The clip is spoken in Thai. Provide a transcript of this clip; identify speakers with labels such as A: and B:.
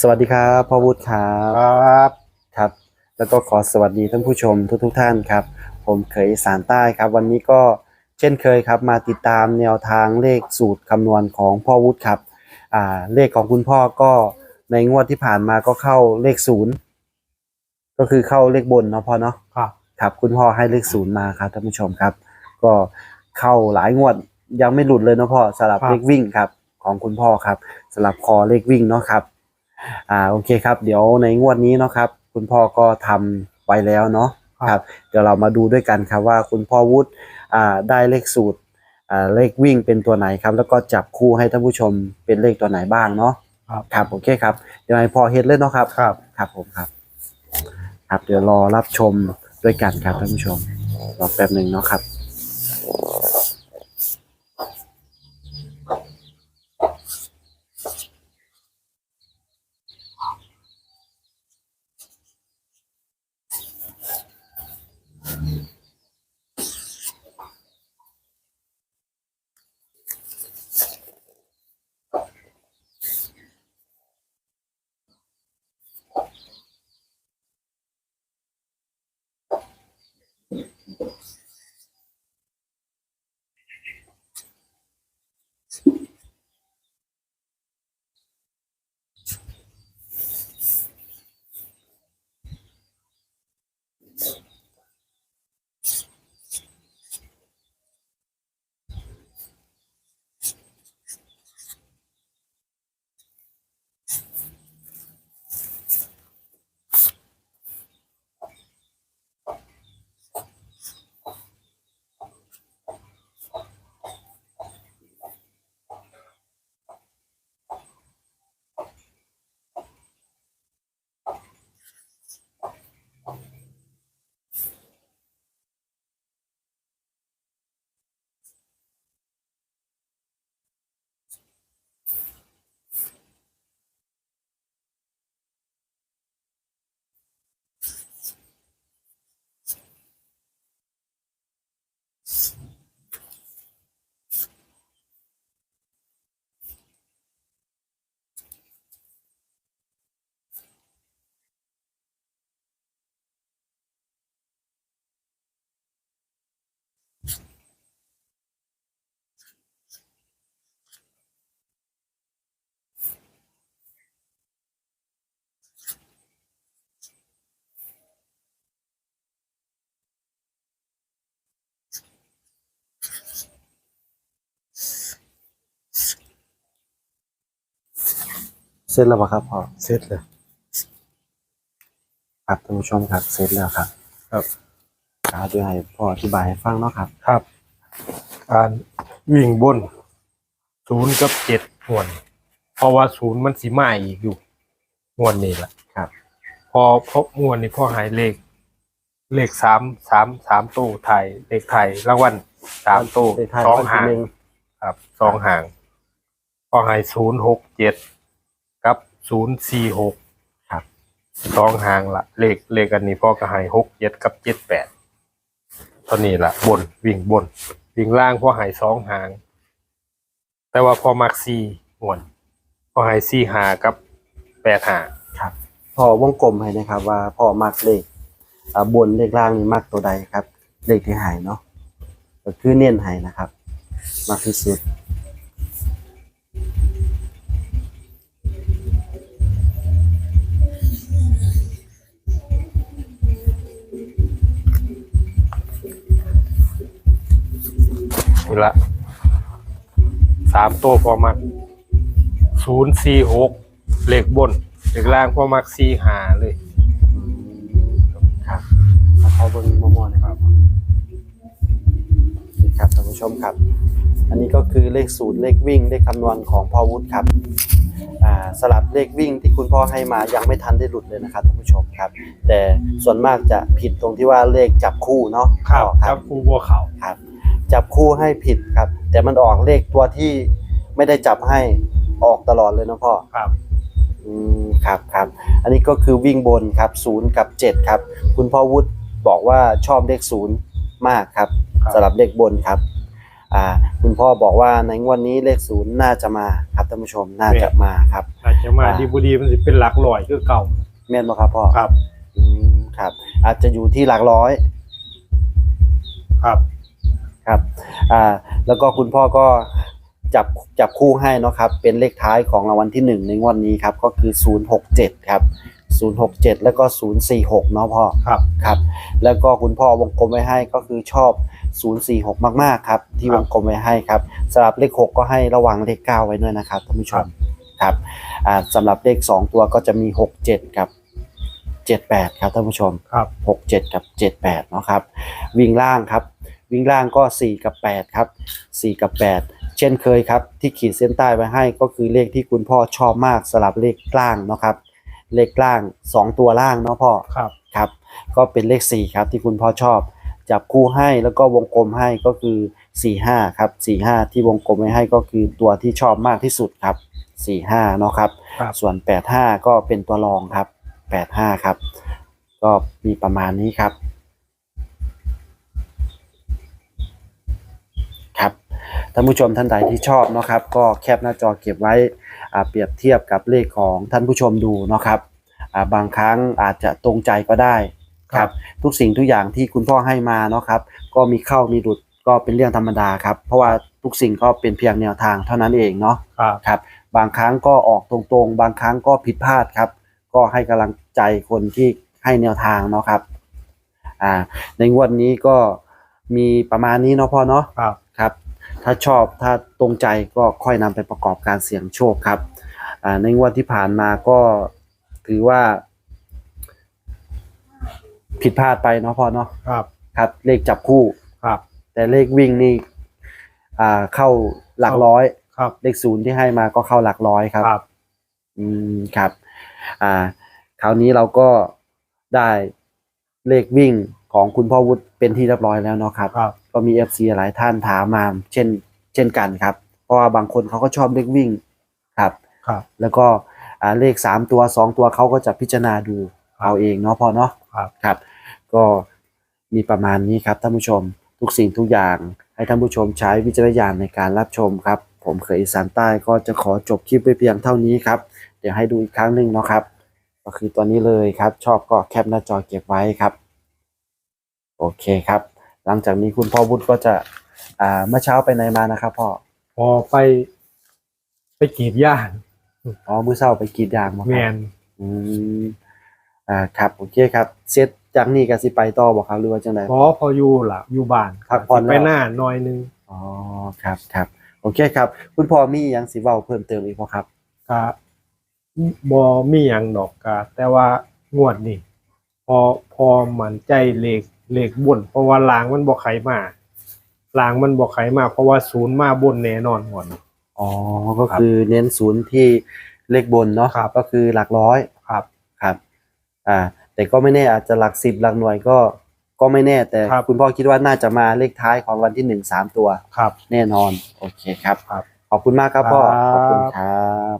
A: สวัสดีครับพ่อวุฒิครับ
B: ครับ
A: ครับ แล้วก็ขอสวัสดีท่านผู้ชมทุกทท่านครับ ผมเคยอีสารใต้ครับ วันนี้ก็เช่นเคยครับ มาติดตามแนวทางเลขสูตรคำนวณของพ่อวุฒิครับอ่าเลขของคุณพ่อก็ในงวดที่ผ่านมาก็เข้าเลขศูนย์ก็คือเข้าเลขบนเนาะพ่อเนาะ
B: ครับ
A: ครับคุณพ่อให้เลขศูนย์มาครับท่านผู้ชมครับ ก็เข้าหลายงวดยังไม่หลุดเลยเนาะพ่อสลับ
B: ครับ
A: เลขวิ่งครับ ของคุณพ่อครับสลับคอเลขวิ่งเนาะครับ อ่าโอเคครับ เดี๋ยวในงวดนี้เนาะครับ คุณพ่อก็ทำไว้แล้วเนาะครับ เดี๋ยวเรามาดูด้วยกันครับว่าคุณพ่อวุฒิอ่าได้เลขสูตรอ่าเลขวิ่งเป็นตัวไหนครับ แล้วก็จับคู่ให้ท่านผู้ชมเป็นเลขตัวไหนบ้างเนาะ
B: ครับ
A: ครับโอเคครับเดี๋ยวให้พ่อเฮ็ดเลยเนาะครับ
B: ครับ
A: ครับผมครับ ครับเดี๋ยวรอรับชมด้วยกันครับท่านผู้ชมรอแป๊บหนึ่งเนาะครับ เสร็จแล้วปะครับพ่อ
B: เสร็จเลย
A: ครับท่านผู้ชมครับเสร็จแล้วครับ
B: ครับ
A: ครับเดี๋ยวให้พ่ออธิบายให้ฟังเนาะครับ
B: ครับ การวิ่งบนศูนย์กับเจ็ดหวน เพราะว่าศูนย์มันสีมาอีกอยู่หวนนี่แหละ
A: ครับ
B: พอพบหวนนี่พ่อหายเลข เลขสามสามสามตู้ไทยเลขไทยรางวัลสามตู้
A: เลขท้าย
B: สอง
A: วันที่
B: หาง
A: หนึ่ง
B: ครับสองหางพ่อหายศูนย์หกเจ็ดกับ ศูนย์สี่หก
A: ครับ
B: สองหางละเลขเลขอันนี้พ่อก็ให้หกเจ็ดกับเจ็ดแปดเท่านี้ละบนวิ่งบน วิ่งล่างพ่อให้สองหาง แต่ว่าพอมักสี่หวนพ่อให้สี่หากับแปดหา
A: ครับพ่อวงกลมให้นะครับ ว่าพ่อมักเลขอ่าบนเลขล่างนี่มักตัวใดครับ เลขที่หายเนาะก็คือเน้นให้นะครับ มากที่สุด
B: นี่ละสามตัวพอมักศูนย์สี่หกเลขบนเลขล่างพ่อมักสี่หาเลย
A: อืมครับเอาเขาเบิ้งมอมอๆนะครับนี่ครับท่านผู้ชมครับ อันนี้ก็คือเลขศูนย์เลขวิ่งเลขคำนวณของพ่อวุฒิครับอ่าสลับเลขวิ่งที่คุณพ่อให้มายังไม่ทันได้หลุดเลยนะครับท่านผู้ชมครับ แต่ส่วนมากจะผิดตรงที่ว่าเลขจับคู่เนาะ
B: ครับ
A: พ่อ
B: ครับครูบัวเขา
A: ครับ จับคู่ให้ผิดครับ แต่มันออกเลขตัวที่ไม่ได้จับให้ออกตลอดเลยเนาะพ่อ
B: ครับ
A: อืมครับครับ อันนี้ก็คือวิ่งบนครับศูนย์กับเจ็ดครับ คุณพ่อวุฒิบอกว่าชอบเลขศูนย์มากครับ
B: ครับ
A: สำหรับเลขบนครับ อ่า คุณพ่อบอกว่าในงวดนี้เลขศูนย์น่าจะมาครับท่านผู้ชมน่าจะมาครับ
B: น่าจะจะมา
A: อ่า
B: ดีบุดีมันสิเป็นหลักร้อยคือเก่า
A: แม่นบ่ครับพ่อ
B: ครับ
A: อืมครับ อาจจะอยู่ที่หลักร้อย
B: ครับ
A: ครับอ่าแล้วก็คุณพ่อก็จับจับคู่ให้เนาะครับ เป็นเลขท้ายของรางวัลที่หนึ่งในงวดนี้ครับ ก็คือ 067 ครับ 067 แล้วก็ 046 เนาะพ่อ
B: ครับ
A: ครับ แล้วก็คุณพ่อวงกลมไว้ให้ก็คือชอบ 046 มากๆครับ ที่
B: ครั
A: ว
B: บ
A: งกลมไว้ให้ครับสำหรับเลข 6 ก็ให้ระวังเลข 9 ไว้ด้วยนะครับท่านผู้ช
B: ครั
A: ม
B: บ
A: ครับอ่าสำหรับเลข 2 ตัวก็จะมี 67 กับ 78 ครับท่านผู้ชม
B: ครับ
A: หกเจ็ดกับเจ็ดแปดเนาะครับ วิ่งล่างครับ วิ่งล่างก็สี่กับแปดครับสี่กับแปดเช่นเคยครับ ที่ขีดเส้นใต้ไว้ให้ก็คือเลขที่คุณพ่อชอบมากสลับเลขล่างเนาะครับ เลขล่างสองตัวล่างเนาะพ่อ
B: ครับ
A: ครับ ก็เป็นเลขสี่ครับที่คุณพ่อชอบ จับคู่ให้แล้วก็วงกลมให้ก็คือสี่ห้าครับสี่ห้าที่วงกลมไว้ให้ก็คือตัวที่ชอบมากที่สุดครับสี่ห้าเนาะครับ
B: ครับ
A: ส่วนแปดห้าก็เป็นตัวรองครับแปดห้าครับ ก็มีประมาณนี้ครับครับ ท่านผู้ชมท่านใดที่ชอบเนาะครับก็แคปหน้าจอเก็บไว้อ่าเปรียบเทียบกับเลขของท่านผู้ชมดูเนาะครับอ่าบางครั้งอาจจะตรงใจก็ได้ครับทุกสิ่งทุกอย่างที่คุณพ่อให้มาเนาะครับก็มีเข้ามีหลุดก็เป็นเรื่องธรรมดาครับ เพราะว่าทุกสิ่งก็เป็นเพียงแนวทางเท่านั้นเองเนาะ
B: ครับ
A: ครับบางครั้งก็ออกตรงๆ บางครั้งก็ผิดพลาดครับ ก็ให้กำลังใจคนที่ให้แนวทางเนาะครับอ่าในงวดนี้ก็มีประมาณนี้เนาะพ่อเนาะ
B: ครับ
A: ครับ ถ้าชอบถ้าตรงใจก็ค่อยนำไปประกอบการเสี่ยงโชคครับอ่าในงวดที่ผ่านมาก็ถือว่า ผิดพลาดไปเนาะพ่อเนาะ
B: ครับ
A: ครับ เลขจับคู่
B: ครับ
A: แต่เลขวิ่งนี่อ่าเข้าหลักร้อย
B: ครับ
A: เลขศูนย์ที่ให้มาก็เข้าหลักร้อยครับ
B: ครับ
A: อืมครับ อ่า คราวนี้เราก็ได้เลขวิ่งของคุณพ่อวุฒิเป็นที่เรียบร้อยแล้วเนาะครับ
B: ครับ
A: ก็มี FC หลายท่านถามมาเช่นเช่นกันครับ เพราะว่าบางคนเขาก็ชอบเลขวิ่งครับ
B: ครับ
A: แล้วก็อ่าเลขสามตัวสองตัวเขาก็จะพิจารณาดู
B: ครับ
A: เอาเองเนาะพ่อเนาะ
B: ครับ
A: ครับ ก็มีประมาณนี้ครับท่านผู้ชมทุกสิ่งทุกอย่างให้ท่านผู้ชมใช้วิจารณญาณในการรับชมครับ ผมเคยอีสานใต้ก็จะขอจบคลิปไว้เพียงเท่านี้ครับ เดี๋ยวให้ดูอีกครั้งหนึ่งเนาะครับ ก็คือตัวนี้เลยครับ ชอบก็แคปหน้าจอเก็บไว้ครับ โอเคครับ หลังจากนี้คุณพ่อวุฒิก็จะอ่าเมื่อเช้าไปไหนมานะครับพ่อ
B: พอไป ไปกรีดยาง
A: อ๋อมื้อเช้าไปกรีดยางมาครับ
B: แมน
A: อืมอ่าครับโอเคครับเสร็จจากนี้ก็สิไปต่อบ่ครับหรือว่าจังได
B: พอพออยู่ล่ะ อยู่บ้าน
A: พักผ่อนแล้ว
B: ไปหน้าหน่อยหนึง
A: อ๋อครับครับโอเคครับ คุณพ่อมีหยังสิเว้าเพิ่มเติมอีกบ่ครับ
B: ก็บ่มีหยังดอกกะแต่ว่างวดนี่พอพอมันใจเลข เลขบน เพราะว่าลางมันบ่ไขมาลางมันบ่ไขมาเพราะว่าศูนย์มาบนแน่นอนงวดนี้
A: อ๋อ ก็คือเน้นศูนย์ที่เลขบนเนาะ
B: ครับ
A: ก็คือหลักร้อย
B: ครับ
A: ครับ อ่า แต่ก็ไม่แน่อาจจะหลักสิบหลักหน่วยก็ก็ไม่แน่แต่
B: ครับ
A: คุณพ่อคิดว่าน่าจะมาเลขท้ายของวันที่หนึ่งสามตัว
B: ครับ
A: แน่นอน โอเคครับ
B: ครับ
A: ขอบคุณมากครับพ่อ
B: ครับ
A: ขอบคุณครับ